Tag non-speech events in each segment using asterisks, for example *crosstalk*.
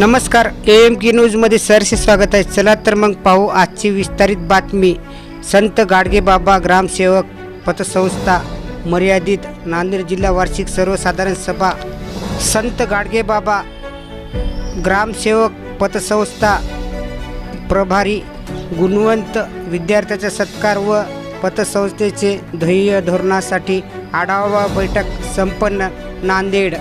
नमस्कार ए एम के न्यूजमध्ये सरसे स्वागत आहे. चला तर मग पाहू आजची विस्तारित बातमी. संत गाडगे बाबा ग्रामसेवक पतसंस्था मर्यादित नांदेड जिल्हा वार्षिक सर्वसाधारण सभा. संत गाडगे बाबा ग्रामसेवक पतसंस्था प्रभारी गुणवंत विद्यार्थ्याचा सत्कार व पतसंस्थेचे ध्येय धोरणासाठी आढावा बैठक संपन्न Nanded.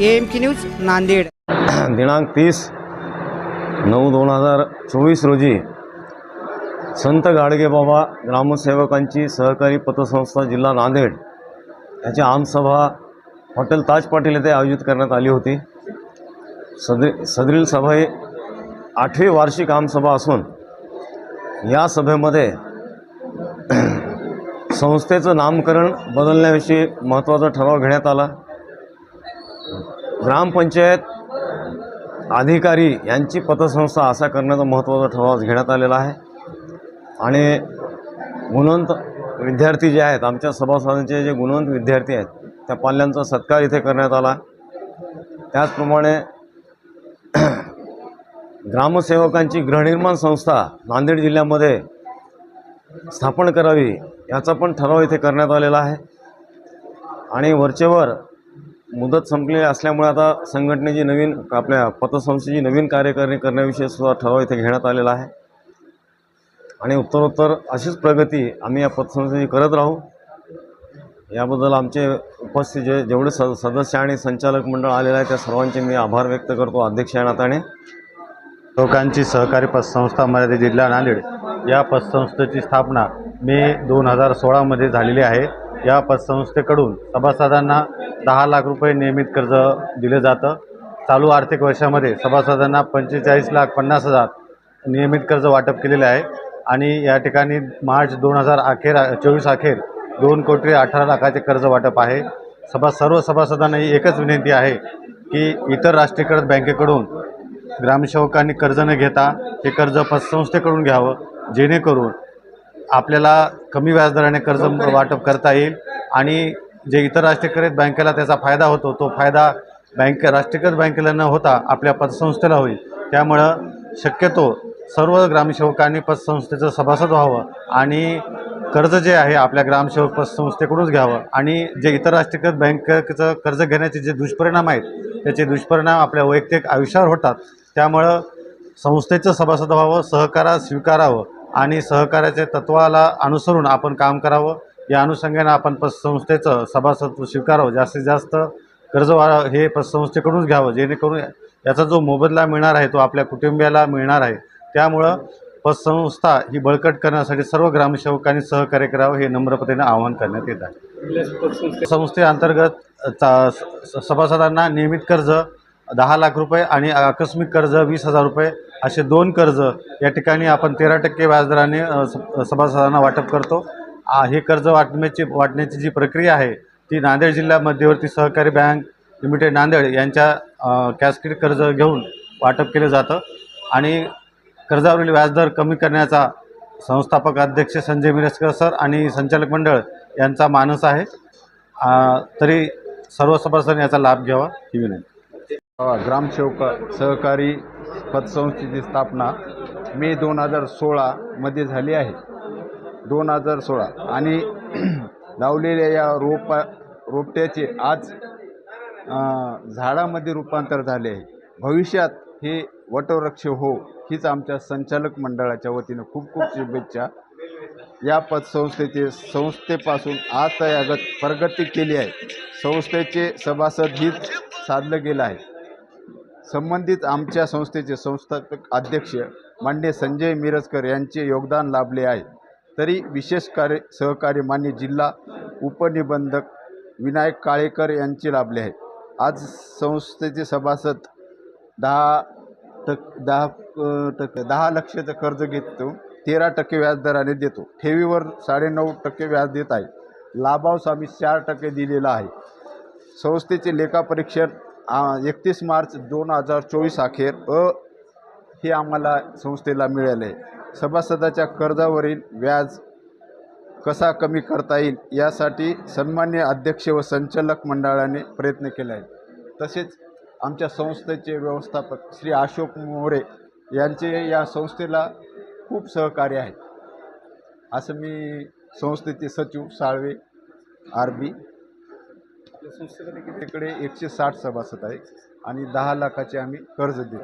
A M K news Nanded. दिनांक तीस नऊ दोन हजार चोवीस रोजी संत गाडगेबाबा ग्रामसेवकांची सहकारी पतसंस्था जिल्हा नांदेड याची आमसभा हॉटेल ताज पाटील येथे आयोजित करण्यात आली होती. सदरी सदरील सभा ही आठवी वार्षिक आमसभा असून या सभेमध्ये *clears throat* संस्थेचं नामकरण बदलण्याविषयी महत्त्वाचा ठराव घेण्यात आला. ग्रामपंचायत अधिकारी यांची पतसंस्था असा करण्याचा महत्त्वाचा ठराव घेण्यात आलेला आहे. आणि गुणवंत विद्यार्थी जे आहेत आमच्या सभासदांचे जे गुणवंत विद्यार्थी आहेत त्या पाल्यांचा सत्कार इथे करण्यात आला. त्याचप्रमाणे ग्रामसेवकांची गृहनिर्माण संस्था नांदेड जिल्ह्यामध्ये स्थापन करावी याचा पण ठराव इथे करण्यात आलेला आहे. आणि वरचेवर मुदत संपलेली असल्यामुळे आता संघटनेची नवीन आपल्या पतसंस्थेची नवीन कार्यकारिणी करण्याविषयी सुद्धा ठराव इथे घेण्यात आलेला आहे. आणि उत्तरोत्तर अशीच प्रगती आम्ही या पतसंस्थेची करत राहू. याबद्दल आमचे उपस्थित जे जेवढे स सदस्य आणि संचालक मंडळ आलेलं आहे त्या सर्वांचे मी आभार व्यक्त करतो. अध्यक्ष या नात्याने. लोकांची सहकारी पतसंस्था मर्यादित जिल्हा नांदेड या पतसंस्थेची स्थापना मे दोन हजार सोळामध्ये झालेली आहे. या पतसंस्थेकडून सभासदांना दहा लाख रुपये नियमित कर्ज दिले जातं. चालू आर्थिक वर्षामध्ये सभासदांना पंचेचाळीस लाख पन्नास हजार नियमित कर्ज वाटप केलेले आहे आणि या ठिकाणी मार्च दोन हजार अखेर चोवीस अखेर दोन कोटी अठरा लाखाचे कर्ज वाटप आहे. सभा सर्व सभासदांना ही एकच विनंती आहे की इतर राष्ट्रीयकृत बँकेकडून ग्रामसेवकांनी कर्ज न घेता हे कर्ज पतसंस्थेकडून घ्यावं जेणेकरून आपल्याला कमी व्याजदराने कर्ज वाटप करता येईल आणि जे इतर राष्ट्रीयकृत बँकेला त्याचा फायदा होतो तो फायदा बँक राष्ट्रीयकृत बँकेला न होता आपल्या पतसंस्थेला होईल. त्यामुळं शक्यतो सर्व ग्रामसेवकांनी पतसंस्थेचं सभासद व्हावं आणि कर्ज जे आहे आपल्या ग्रामसेवक पतसंस्थेकडूनच घ्यावं आणि जे इतर राष्ट्रीयकृत बँकेचं कर्ज घेण्याचे जे दुष्परिणाम आहेत त्याचे दुष्परिणाम आपल्या वैयक्तिक आयुष्यावर होतात. त्यामुळं संस्थेचं सभासद व्हावं सहकारा स्वीकारावं. आणि सहकार्याच्या तत्वाला अनुसरून आपण काम करावं. या अनुषंगाने आपण पतसंस्थेचं सभासद स्वीकारावं. जास्तीत जास्त कर्ज हे पतसंस्थेकडूनच घ्यावं. जेणेकरून याचा जो मोबदला मिळणार आहे तो आपल्या कुटुंबियाला मिळणार आहे. त्यामुळं पतसंस्था ही बळकट करण्यासाठी सर्व ग्रामसेवकांनी सहकार्य करावं हे नम्रपतेने आवाहन करण्यात येत आहे. संस्थेअंतर्गत चा स- सभासदांना नियमित कर्ज दहा लाख रुपये आणि आकस्मिक कर्ज वीस हजार रुपये असे दोन कर्ज या ठिकाणी आपण तेरा टक्के व्याजदराने स- सभासदांना वाटप करतो. हे कर्ज वाटण्याची वाटण्याची जी प्रक्रिया आहे ती नांदेड जिल्हा मध्यवर्ती सहकारी बँक लिमिटेड नांदेड यांच्या अ, कर्ज घेऊन वाटप केलं जातं. आणि कर्जावरील व्याजदर कमी करण्याचा संस्थापक अध्यक्ष संजय मिरजकर सर आणि संचालक मंडळ यांचा मानस आहे. तरी सर्व सभासदांनी याचा लाभ घ्यावा ही विनंती. ग्रामसेवक सहकारी पतसंस्थेची स्थापना मे दोन हजार सोळामध्ये झाली आहे. दोन हजार सोळा. आणि *clears throat* लावलेल्या या रोपा रोपट्याचे आज झाडामध्ये रूपांतर झाले आहे. भविष्यात हे वटवृक्ष हो हीच आमच्या संचालक मंडळाच्या वतीनं खूप खूप शुभेच्छा. या पतसंस्थेचे संस्थेपासून आज तयागत प्रगती केली आहे. संस्थेचे सभासद हीच साधलं गेलं आहे. संबंधित आमच्या संस्थेचे संस्थापक अध्यक्ष मान्य संजय मिरजकर यांचे योगदान लाभले आहे. तरी विशेष कार्य सहकारी मान्य जिल्हा उपनिबंधक विनायक काळेकर यांचे लाभले आहे. आज संस्थेचे सभासद दहा टक दहा टक्के दहा लक्षाचं कर्ज घेतो तेरा टक्के व्याजदराने देतो. ठेवीवर साडेनऊ टक्के व्याज देत आहे. लाभांश आम्ही चार टक्के दिलेला आहे. संस्थेचे लेखापरीक्षण एकतीस मार्च दोन हजार चोवीस अखेर अ हे आम्हाला संस्थेला मिळाले. आहे सभासदाच्या कर्जावरील व्याज कसा कमी करता येईल यासाठी सन्मान्य अध्यक्ष व संचालक मंडळाने प्रयत्न केला आहे तसेच आमच्या संस्थेचे व्यवस्थापक श्री अशोक मोरे यांचे या संस्थेला खूप सहकार्य आहे. असं मी संस्थेचे सचिव साळवे आर बी आपल्या संस्थेमध्ये तिकडे एकशे साठ सभासद आहे आणि दहा लाखाचे आम्ही कर्ज देऊ